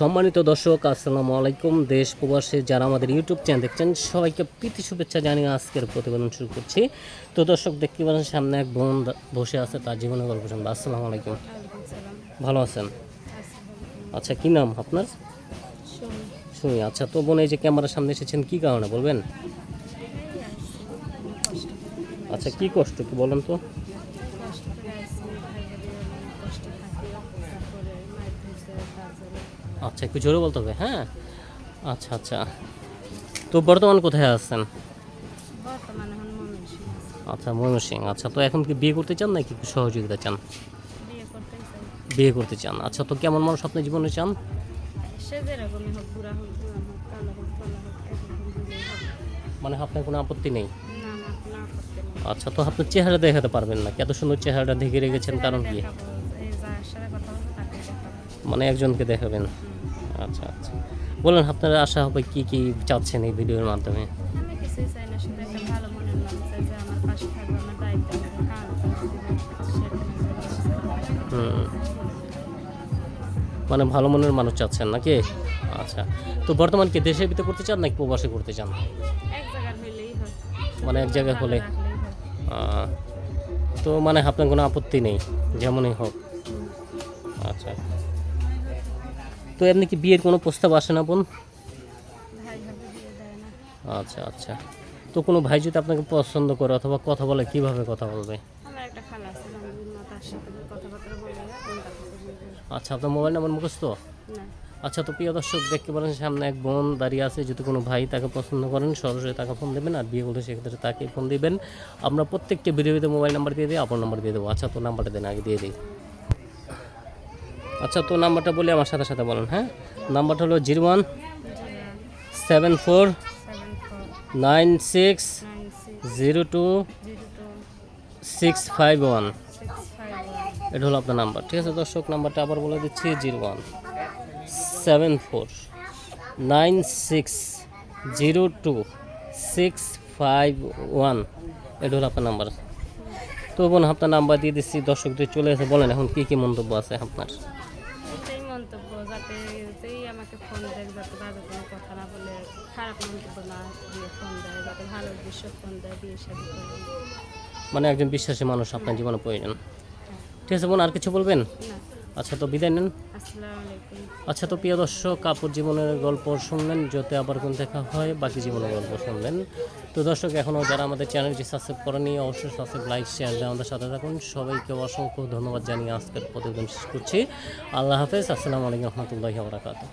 সম্মানিত দর্শক আসসালামু আলাইকুম। দেশ প্রবাসে যারা আমাদের ইউটিউব চ্যানেল দেখছেন সবাইকে প্রীতি শুভেচ্ছা জানিয়ে আজকের প্রতিবেদন শুরু করছি। তো দর্শক দেখতে পাচ্ছেন সামনে এক বোন বসে আছে তার জীবনে গল্প শুনব। আসসালামু আলাইকুম। ভালো আছেন? আচ্ছা কি নাম আপনার? শুনি আচ্ছা তো বোন এই যে ক্যামেরার সামনে এসেছেন কি কারণে বলবেন? আচ্ছা কি কষ্ট কি বলেন তো। আচ্ছা একটু জোরে বলতে হবে হ্যাঁ? আচ্ছা আচ্ছা। তো বর্তমান কোথায় আছেন। আচ্ছা ময়মনসিং আচ্ছা তো এখন কি বিয়ে করতে চান নাকি সহযোগিতা চান? বিয়ে করতে চান। আচ্ছা তো কেমন মানুষ আপনার জীবনে চান? মানে আপনার কোনো আপত্তি নেই? আচ্ছা তো আপনার চেহারা দেখাতে পারবেন না। এত সুন্দর চেহারাটা ঢেকে রেখেছেন কারণ কি? মানে একজনকে দেখাবেন। আচ্ছা আচ্ছা। বলেন আপনার আশা হবে কি কি চাচ্ছেন এই ভিডিওর মাধ্যমে? আমি কিছুই চাই না শুধু একটা ভালো মনের মানুষ চাই যে আমার পাশে থাকবে আমার দায়িত্ব নেবে কারণ মানে ভালো মনের মানুষ চাচ্ছেন নাকি? আচ্ছা। তো বর্তমান কি দেশে ভিতরে করতে চান নাকি প্রবাসে করতে চান? মানে এক জায়গায় হলে। তো মানে আপনার কোনো আপত্তি নেই যেমনই হোক। আচ্ছা। তো এমনি কি বিয়ের কোনো প্রস্তাব আসে না বোন? আচ্ছা আচ্ছা। তো কোনো ভাই যদি আপনাকে পছন্দ করে অথবা কথা বলে কীভাবে কথা বলবে? আচ্ছা আপনার মোবাইল নাম্বার মুখস্থ? আচ্ছা তো প্রিয় দর্শক দেখতে পারেন সামনে এক বোন দাঁড়িয়ে আছে। যদি কোনো ভাই তাকে পছন্দ করেন সরাসরি তাকে ফোন দেবেন আর বিয়ে করলে সেক্ষেত্রে তাকে ফোন দিবেন। আমরা প্রত্যেকটা ভিডিওতে মোবাইল নাম্বার দিয়ে দিই আপনার নাম্বার দিয়ে দেবো। আচ্ছা তো নাম্বারটা দেন আগে দিয়ে দিই। আচ্ছা তো নাম্বারটা বলে আমার সাথে সাথে বলেন হ্যাঁ? নাম্বারটা হলো zero one seven four nine six zero two six five one. এটা হলো আপনার নাম্বার, ঠিক আছে? দর্শক, নাম্বারটা আবার বলে দিচ্ছি, zero one seven four nine six zero two six five one. এটা হলো আপনার নাম্বার। তো বোন আপনার নাম্বার দিয়ে দিচ্ছি দর্শকদের চলে এসে বলেন এখন কী কী মন্তব্য আছে আপনার? এটাই মন্তব্য যাতে যেই আমাকে ফোন দেয় যাতে বাজে কোনো কথা না বলে খারাপ মন্তব্য না দিয়ে ফোন দেয় যাতে ভালো উদ্দেশ্য ফোন দেয় বিয়ে শাদি মানে একজন বিশ্বাসী মানুষ আপনার জীবনে প্রয়োজন। ঠিক আছে বোন আর কিছু বলবেন? না। আচ্ছা তো বিদায় নেন। আচ্ছা তো প্রিয় দর্শক কাপুর জীবনের গল্প শুনলেন যাতে আবার কোন দেখা হয় বাকি জীবনের গল্প শুনলেন। তো দর্শক এখনও যারা আমাদের চ্যানেলটি সাবস্ক্রাইব করেনি অবশ্যই সাবস্ক্রাইব লাইক শেয়ার দিয়ে আমাদের সাথে থাকুন। সবাইকে অসংখ্য ধন্যবাদ জানিয়ে আজকের প্রতিবেদন শেষ করছি। আল্লাহ হাফেজ আসসালামু আলাইকুম রহমতুল্লাহি বরাকাতুহ।